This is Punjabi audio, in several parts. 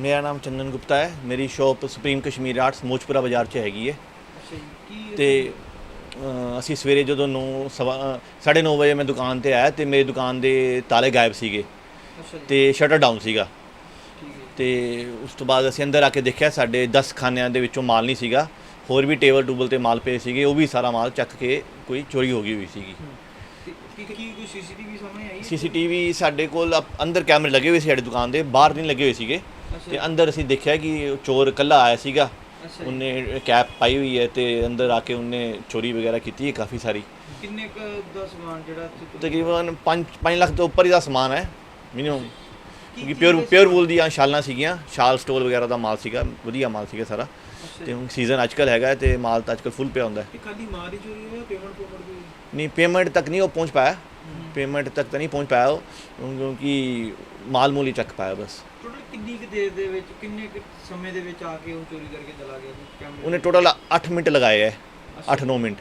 ਮੇਰਾ ਨਾਮ ਚੰਦਨ ਗੁਪਤਾ ਹੈ। ਮੇਰੀ shop Supreme Kashmir Arts Mochpura ਬਾਜ਼ਾਰ 'ਚ ਹੈਗੀ ਹੈ। ਤੇ ਅ, ਅਸੀਂ ਸਵੇਰੇ ਜਦੋਂ 9 ਸਵਾ 9:30 ਵਜੇ ਮੈਂ ਦੁਕਾਨ ਤੇ ਆਇਆ ਤੇ ਮੇਰੀ ਦੁਕਾਨ ਦੇ ਤਾਲੇ ਗਾਇਬ ਸੀਗੇ। ਤੇ ਸ਼ਟਰ ਡਾਊਨ ਸੀਗਾ। ਤੇ ਉਸ ਤੋਂ ਬਾਅਦ ਅਸੀਂ ਅੰਦਰ ਆ ਕੇ ਦੇਖਿਆ ਸਾਡੇ 10 ਖਾਨਿਆਂ ਦੇ ਵਿੱਚੋਂ ਮਾਲ ਨਹੀਂ ਸੀਗਾ। ਹੋਰ ਵੀ ਟੇਬਲ ਟੂਬਲ ਤੇ ਮਾਲ ਪਏ ਸੀਗੇ ਉਹ ਵੀ ਸਾਰਾ ਮਾਲ ਚੱਕ ਕੇ ਕੋਈ ਚੋਰੀ ਹੋ ਗਈ ਹੋਈ ਸੀਗੀ। ਕੀ ਕੀ ਕੋਈ ਸੀਸੀਟੀਵੀ ਸਾਹਮਣੇ ਆਈ? ਸੀਸੀਟੀਵੀ ਸਾਡੇ ਕੋਲ ਅਪ- ਅੰਦਰ ਕੈਮਰੇ ਲੱਗੇ ਹੋਏ ਸੀ ਸਾਡੇ ਦੁਕਾਨ ਦੇ ਬਾਹਰ ਨਹੀਂ ਲੱਗੇ ਹੋਏ ਸੀਗੇ। ਤੇ ਅੰਦਰ ਅਸੀਂ ਦੇਖਿਆ ਕਿ ਚੋਰ ਇਕੱਲਾ ਆਇਆ ਸੀਗਾ। ਉਹਨੇ ਕੈਪ ਪਾਈ ਹੋਈ ਹੈ ਤੇ ਅੰਦਰ ਆ ਕੇ ਉਹਨੇ ਚੋਰੀ ਵਗੈਰਾ ਕੀਤੀ ਹੈ ਕਾਫੀ ਸਾਰੀ। ਕਿੰਨੇ ਕ ਦਾ ਸਮਾਨ ਜਿਹੜਾ ਤਕਰੀਬਨ 5 5 ਲੱਖ ਤੋਂ ਉੱਪਰ ਹੀ ਦਾ ਸਮਾਨ ਹੈ ਮਿਨੀਮਮ ਕੀ- ਕਿਉਂਕਿ ਪਿਓਰ ਪਿਓਰ ਵੂਲ ਦੀਆਂ ਸ਼ਾਲਾਂ ਸੀਗੀਆਂ ਸ਼ਾਲ ਸਟੋਲ ਵਗੈਰਾ ਦਾ ਮਾਲ ਸੀਗਾ ਵਧੀਆ ਮਾਲ ਸੀਗਾ ਸਾਰਾ। ਤੇ। ਹੁਣ ਸੀਜ਼ਨ ਅੱਜਕੱਲ ਹੈਗਾ ਤੇ ਮਾਲ ਤਾਂ ਅੱਜਕੱਲ ਫੁੱਲ ਪਿਆ ਹੁੰਦਾ ਹੈ। ਖਾਲੀ ਮਾਲ ਹੀ ਚੋਰੀ ਹੋਇਆ ਪੇਮੈਂਟ ਪੇਮੈਂਟ ਵੀ? ਨਹੀਂ ਪੇਮੈਂਟ ਤੱਕ ਨਹੀਂ ਉਹ ਪਹੁੰਚ ਪਾਇਆ। ਪੇਮੈਂਟ ਤੱਕ ਤਾਂ ਨਹੀਂ ਪਹੁੰਚ ਪਾਇਆ ਉਹ ਕਿਉਂਕਿ ਮਾਲ ਮੂਲ ਚੱਕ ਪਾਇਆ ਬਸ। ਕਿੰਨੀ ਕੁ ਦੇਰ ਦੇ ਵਿੱਚ ਕਿੰਨੇ ਕੁ ਸਮੇਂ ਦੇ ਵਿੱਚ ਆ ਕੇ ਉਹ ਚੋਰੀ ਕਰਕੇ ਚਲਾ ਗਿਆ ਜੀ? ਕੈਮਰੇ ਉਹਨੇ ਟੋਟਲ 8 ਮਿੰਟ ਲਗਾਏ ਹੈ 8-9 ਮਿੰਟ।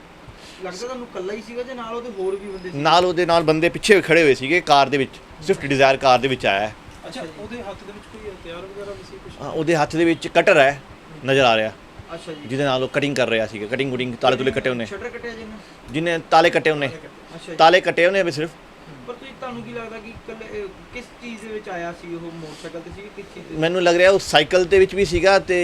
ਲੱਗਦਾ ਤੁਹਾਨੂੰ ਕੱਲਾ ਹੀ ਸੀਗਾ ਜਾਂ ਨਾਲ ਉਹਦੇ ਹੋਰ ਵੀ ਬੰਦੇ ਸੀ ਨਾਲ ਉਹਦੇ ਨਾਲ ਬੰਦੇ ਪਿੱਛੇ ਖੜੇ ਹੋਏ ਸੀਗੇ ਕਾਰ ਦੇ ਵਿੱਚ ਸਵਿਫਟ ਡਿਜ਼ਾਇਰ ਕਾਰ ਦੇ ਵਿੱਚ ਆਇਆ ਹੈ ਅੱਛਾ ਉਹਦੇ ਹੱਥ ਦੇ ਵਿੱਚ ਕੋਈ ਹਥਿਆਰ ਵਗੈਰਾ ਵੀ ਸੀ ਕੁਝ ਹਾਂ, ਉਹਦੇ ਹੱਥ ਦੇ ਵਿੱਚ ਕਟਰ ਹੈ ਨਜ਼ਰ ਆ ਰਿਹਾ। ਅੱਛਾ ਜੀ। ਜਿਹਦੇ ਨਾਲ ਉਹ ਕਟਿੰਗ ਕਰ ਰਿਹਾ ਸੀਗਾ ਕਟਿੰਗ ਕੁਟਿੰਗ ਤਾਲੇ ਤੁਲੇ ਕੱਟੇ ਉਹਨੇ। ਸ਼ਟਰ ਕੱਟਿਆ ਜਿਹਨੇ? ਜਿਹਨੇ ਤਾਲੇ ਕੱਟੇ ਉਹਨੇ। ਅੱਛਾ ਜੀ। ਤਾਲੇ ਕੱਟੇ ਉਹਨੇ ਵੀ ਸਿਰਫ। ਪਰ ਤੁਸੀਂ ਤੁਹਾਨੂੰ ਕੀ ਲੱਗਦਾ ਕਿ ਅਹ, ਕਿਸ ਚੀਜ਼ ਦੇ ਵਿੱਚ ਆਇਆ ਸੀ ਉਹ ਮੋਟਰਸਾਈਕਲ ਤੇ ਸੀ ਕਿਸ ਚੀਜ਼ ਮੈਨੂੰ ਲੱਗ ਰਿਹਾ ਉਹ ਸਾਈਕਲ ਦੇ ਵਿੱਚ ਵੀ ਸੀਗਾ ਤੇ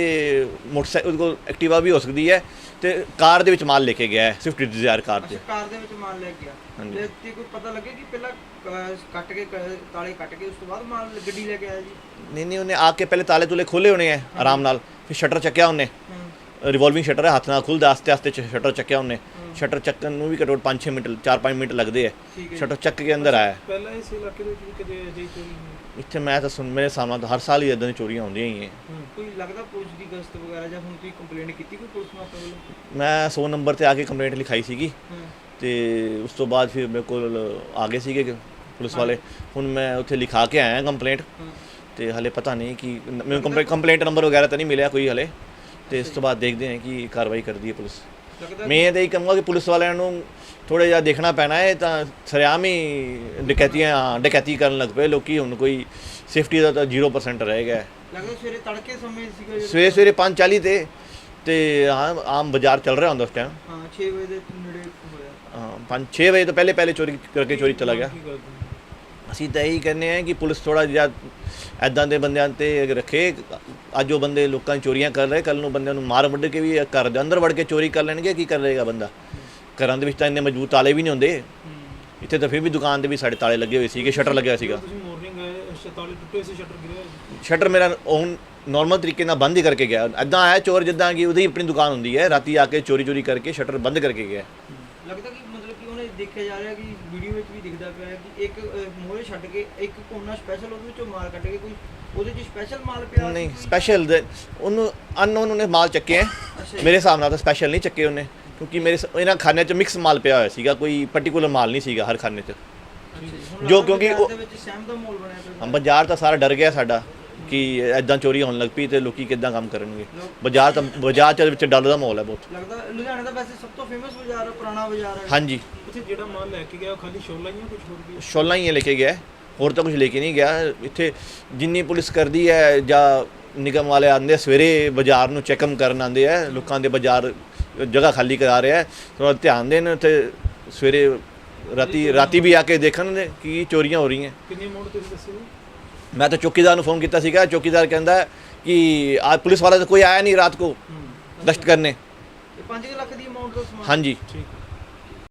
ਮੋਟਰਸਾਈਕਲ ਉਹਦੇ ਕੋਲ ਐਕਟਿਵਾ ਵੀ ਹੋ ਸਕਦੀ ਹੈ ਤੇ ਕਾਰ ਦੇ ਵਿੱਚ ਮਾਲ ਲੈ ਕੇ ਗਿਆ ਹੈ ਸਵਿਫਟ ਡਿਜ਼ਾਇਰ ਕਾਰ ਅੱਛਾ ਤੇ ਕਾਰ ਦੇ ਵਿੱਚ ਮਾਲ ਲੈ ਗਿਆ। ਹਾਂਜੀ। ਤੇ ਤੇ ਕੋਈ ਪਤਾ ਲੱਗੇ ਕਿ ਪਹਿਲਾਂ ਅਹ, ਕੱਟ ਕੇ ਕ- ਤਾਲੇ ਕੱਟ ਕੇ ਉਸ ਤੋਂ ਬਾਅਦ ਮਾਲ ਗੱਡੀ ਲੈ ਕੇ ਆਇਆ ਜੀ? ਨਹੀਂ ਨਹੀਂ ਉਹਨੇ ਆ ਕੇ ਪਹਿਲੇ ਤਾਲੇ ਤੁਲੇ ਖੋਲੇ ਹੋਣੇ ਹੈ ਆਰਾਮ ਨਾਲ। ਫਿਰ ਸ਼ਟਰ ਚੱਕਿਆ ਉਹਨੇ। ਹੂੰ। ਰਿਵੋਲਵਿੰਗ ਸ਼ਟਰ ਹੈ ਹੱਥ ਨਾਲ ਖੁੱਲਦਾ ਆਸਤੇ ਆਸਤੇ ਸ਼ਟਰ ਚੱਕਿਆ ਉਹਨੇ। ਸ਼ਟਰ ਚੱਕਣ ਨੂੰ ਵੀ ਘੱਟੋ 5-6 ਮਿੰਟ 4-5 ਮਿੰਟ ਲੱਗਦੇ ਹੈ ਸ਼ਟਰ ਚੱਕ ਕੇ ਅੰਦਰ ਆਇਆ। ਪਹਿਲਾਂ ਇਸ ਇਲਾਕੇ ਦੇ ਵਿੱਚ ਕਦੇ ਅਜਿਹੀ ਚੋਰੀ ਇੱਥੇ ਮੈਂ ਤਾਂ ਸੁਣ ਮੇਰੇ ਸਾਹਮਣੇ ਤਾਂ ਹਰ ਸਾਲ ਹੀ ਇਦਾਂ ਦੀਆਂ ਚੋਰੀਆਂ ਹੁੰਦੀਆਂ ਹੀ ਹੈ। ਕੋਈ ਲੱਗਦਾ ਪੁਲਿਸ ਦੀ ਗਸ਼ਤ ਵਗੈਰਾ ਜਾਂ ਹੁਣ ਤੁਸੀਂ ਕੰਪਲੇਂਟ ਕੀਤੀ ਕੋਈ ਪੁਲਿਸ ਨੂੰ ਵੱਲੋਂ? ਮੈਂ 100 ਨੰਬਰ ਤੇ ਆ ਕੇ ਕੰਪਲੇਂਟ ਲਿਖਾਈ ਸੀਗੀ। ਤੇ ਉਸ ਤੋਂ ਬਾਅਦ ਫਿਰ ਮੇਰੇ ਕੋਲ ਆ ਗਏ ਸੀਗੇ ਪੁਲਿਸ ਵਾਲੇ। ਹੁਣ ਮੈਂ ਉੱਥੇ ਲਿਖਾ ਕੇ ਆਇਆ ਕੰਪਲੇਂਟ ਤੇ ਹਲੇ ਪਤਾ ਨਹੀਂ ਕਿ ਮੈਨੂੰ ਕੰਪਲੇਂਟ ਕੰਪਲੇਂਟ ਨੰਬਰ ਵਗੈਰਾ ਤਾਂ ਨਹੀਂ ਮਿਲਿਆ ਕੋਈ ਹਲੇ। ਤੇ ਇਸ ਤੋਂ ਬਾਅਦ ਦੇਖਦੇ ਹਾਂ ਕਿ ਕਾਰਵਾਈ ਕਰਦੀ ਹੈ ਪੁਲਿਸ ਮੈਂ ਤਾਂ ਇਹ ਕਹਾਂਗਾ ਕਿ ਪੁਲਿਸ ਵਾਲਿਆਂ ਨੂੰ ਥੋੜਾ ਜਿਹਾ ਦੇਖਣਾ ਪੈਣਾ ਹੈ ਤਾਂ ਸਰਿਆਮ ਹੀ ਡਕੈਤੀਆਂ ਡਕੈਤੀ ਕਰਨ ਲੱਗ ਪਏ ਲੋਕੀ ਹੁਣ ਕੋਈ ਸੇਫਟੀ ਦਾ ਤਾਂ 0% ਰਹਿ ਗਿਆ ਹੈ। ਲੱਗਦਾ ਸਵੇਰੇ ਤੜਕੇ ਸਮੇਂ ਸੀਗਾ ਸਵੇਰੇ ਸਵੇਰੇ 5:40 ਤੇ ਤੇ ਹਾਂ ਆਮ ਬਾਜ਼ਾਰ ਚੱਲ ਰਿਹਾ ਹੁੰਦਾ ਉਸ ਟਾਈਮ ਹਾਂ 6 ਵਜੇ ਦੇ ਨੇੜੇ ਹੋਇਆ ਹਾਂ 5-6 ਵਜੇ ਤੋਂ ਪਹਿਲੇ ਪਹਿਲੇ ਚੋਰੀ ਕਰਕੇ ਚੋਰੀ ਚਲਾ ਗਿਆ ਕੀ? ਅਸੀਂ ਤਾਂ ਇਹੀ ਕਹਿੰਦੇ ਆ ਕਿ ਪੁਲਿਸ ਥੋੜਾ ਜਿਹਾ ਐਦਾਂ ਦੇ ਬੰਦਿਆਂ ਤੇ ਰੱਖੇ। ਅੱਜ ਉਹ ਬੰਦੇ ਲੋਕਾਂ ਦੀ ਚੋਰੀਆਂ ਕਰ ਰਹੇ ਕੱਲ ਨੂੰ ਬੰਦਿਆਂ ਨੂੰ ਮਾਰ ਵੱਢ ਕੇ ਵੀ ਘਰ ਦੇ ਅੰਦਰ ਵੜ ਕੇ ਚੋਰੀ ਕਰ ਲੈਣਗੇ ਕੀ ਕਰ ਲਏਗਾ ਬੰਦਾ? ਘਰਾਂ ਦੇ ਵਿੱਚ ਤਾਂ ਇੰਨੇ ਮਜ਼ਬੂਤ ਤਾਲੇ ਵੀ ਨਹੀਂ ਹੁੰਦੇ। ਇੱਥੇ ਤਾਂ ਫਿਰ ਵੀ ਦੁਕਾਨ ਦੇ ਵੀ ਸਾਡੇ ਤਾਲੇ ਲੱਗੇ ਹੋਏ ਸੀਗੇ ਸ਼ਟਰ ਲੱਗਿਆ ਸੀਗਾ। ਤੁਸੀਂ ਮਾਰਨਿੰਗ ਆਏ ਸ਼ਤਾਲੇ ਟੁੱਟੇ ਸੀ ਸ਼ਟਰ ਗਿਰਿਆ। ਸ਼ਟਰ ਮੇਰਾ ਔਨ ਨਾਰਮਲ ਤਰੀਕੇ ਨਾਲ ਬੰਦ ਹੀ ਕਰਕੇ ਗਿਆ। ਐਦਾਂ ਆਇਆ ਚੋਰ ਜਿੱਦਾਂ ਕਿ ਉਹਦੀ ਆਪਣੀ ਦੁਕਾਨ ਹੁੰਦੀ ਹੈ ਰਾਤੀ ਆ ਕੇ ਚੋਰੀ ਚੋਰੀ ਕਰਕੇ ਸ਼ਟਰ ਬੰਦ ਕਰਕੇ ਗਿਆ। ਲੱਗਦਾ ਕਿ ਦੇਖਿਆ ਜਾ ਰਿਹਾ ਕਿ ਵੀਡੀਓ ਵਿੱਚ ਵੀ ਦਿਖਦਾ ਪਿਆ ਹੈ ਕਿ ਇੱਕ ਮੋਹਰੇ ਛੱਡ ਕੇ ਇੱਕ ਕੋਨਾ ਸਪੈਸ਼ਲ ਉਹਦੇ ਵਿੱਚੋਂ ਮਾਲ ਕੱਢ ਕੇ ਕੋਈ ਉਹਦੇ 'ਚ ਸਪੈਸ਼ਲ ਮਾਲ ਪਿਆ ਨਹੀਂ? ਸਪੈਸ਼ਲ ਉਹਨੂੰ ਅਨਨੋਨ ਉਹਨੇ ਮਾਲ ਚੱਕੇ ਹੈ। ਮੇਰੇ ਹਿਸਾਬ ਨਾਲ ਤਾਂ ਸਪੈਸ਼ਲ ਨਹੀਂ ਚੱਕੇ ਉਹਨੇ ਕਿਉਂਕਿ ਮੇਰੇ ਇਹਨਾਂ ਖਾਨਿਆਂ 'ਚ ਮਿਕਸ ਮਾਲ ਪਿਆ ਹੋਇਆ ਸੀਗਾ ਕੋਈ ਪਾਰਟਿਕੂਲਰ ਮਾਲ ਨਹੀਂ ਸੀਗਾ ਹਰ ਖਾਨੇ 'ਚ ਜੀ। ਕਿਉਂਕਿ ਉਹ- ਦੇ ਵਿੱਚ ਸਹਿਮ ਦਾ ਮਾਹੌਲ ਬਣਿਆ ਪਿਆ ਹਾਂ ਬਾਜ਼ਾਰ ਤਾਂ ਸਾਰਾ ਡਰ ਗਿਆ ਸਾਡਾ ਕਿ ਐਦਾਂ ਚੋਰੀ ਹੋਣ ਲੱਗ ਪਈ ਤੇ ਲੋਕੀ ਕਿੱਦਾਂ ਕੰਮ ਕਰਨਗੇ? ਬਾਜ਼ਾਰ ਤਾਂ ਬਾਜ਼ਾਰ 'ਚ ਵਿੱਚ ਡਰ ਦਾ ਮਾਹੌਲ ਹੈ ਬਹੁਤ। ਲੱਗਦਾ ਲੁਧਿਆਣੇ ਦਾ ਵੈਸੇ ਸਭ ਤੋਂ ਫੇਮਸ ਬਾਜ਼ਾਰ ਹੈ ਪੁਰਾਣਾ ਬਾਜ਼ਾਰ ਹੈ। ਹਾਂਜੀ। ਉੱਥੇ ਜਿਹੜਾ ਮਾਲ ਲੈ ਕੇ ਗਿਆ ਉਹ ਖਾਲੀ ਸ਼ੋਲਾਂ ਹੀ ਆ ਕੁਝ ਹੋਰ ਵੀ ਸ਼ੋਲਾਂ ਹੀ ਲੈ ਕੇ ਗਿਆ। ਹੈ, ਹੋਰ ਤਾਂ ਕੁਝ ਲੈ ਕੇ ਨਹੀਂ ਗਿਆ। ਇੱਥੇ ਜਿੰਨੀ ਪੁਲਿਸ ਕਰਦੀ ਹੈ ਜਾਂ ਨਿਗਮ ਵਾਲੇ ਆਉਂਦੇ ਆ, ਸਵੇਰੇ ਬਾਜ਼ਾਰ ਨੂੰ ਚੈੱਕਮ ਕਰਨ ਆਉਂਦੇ ਆ। ਲੋਕਾਂ ਦੇ ਬਾਜ਼ਾਰ ਜਗ੍ਹਾ ਖਾਲੀ ਕਰਾ ਰਿਹਾ ਹੈ। ਥੋੜਾ ਧਿਆਨ ਦੇਣ ਤੇ ਸਵੇਰੇ ਰਾਤੀ ਰਾਤੀ ਵੀ ਆ ਕੇ ਦੇਖਣ ਕੀ ਚੋਰੀਆਂ ਹੋ ਰਹੀਆਂ। ਕਿੰਨੀ ਅਮਾਉਂਟ ਤੁਸੀਂ ਦੱਸੇ ਜੀ ਮੈਂ ਤਾਂ ਚੌਕੀਦਾਰ ਨੂੰ ਫੋਨ ਕੀਤਾ ਸੀਗਾ ਚੌਕੀਦਾਰ ਕਹਿੰਦਾ ਹੈ ਕਿ आज ਪੁਲਿਸ ਵਾਲਾ ਤਾਂ ਕੋਈ ਆਇਆ ਨਹੀਂ ਰਾਤ को ਹੂੰ गश्त करने ਇਹ 5 ਲੱਖ ਦੀ ਅਮਾਉਂਟ ਦਾ ਸਮਾਨ ਹਾਂਜੀ ਠੀਕ ਹੈ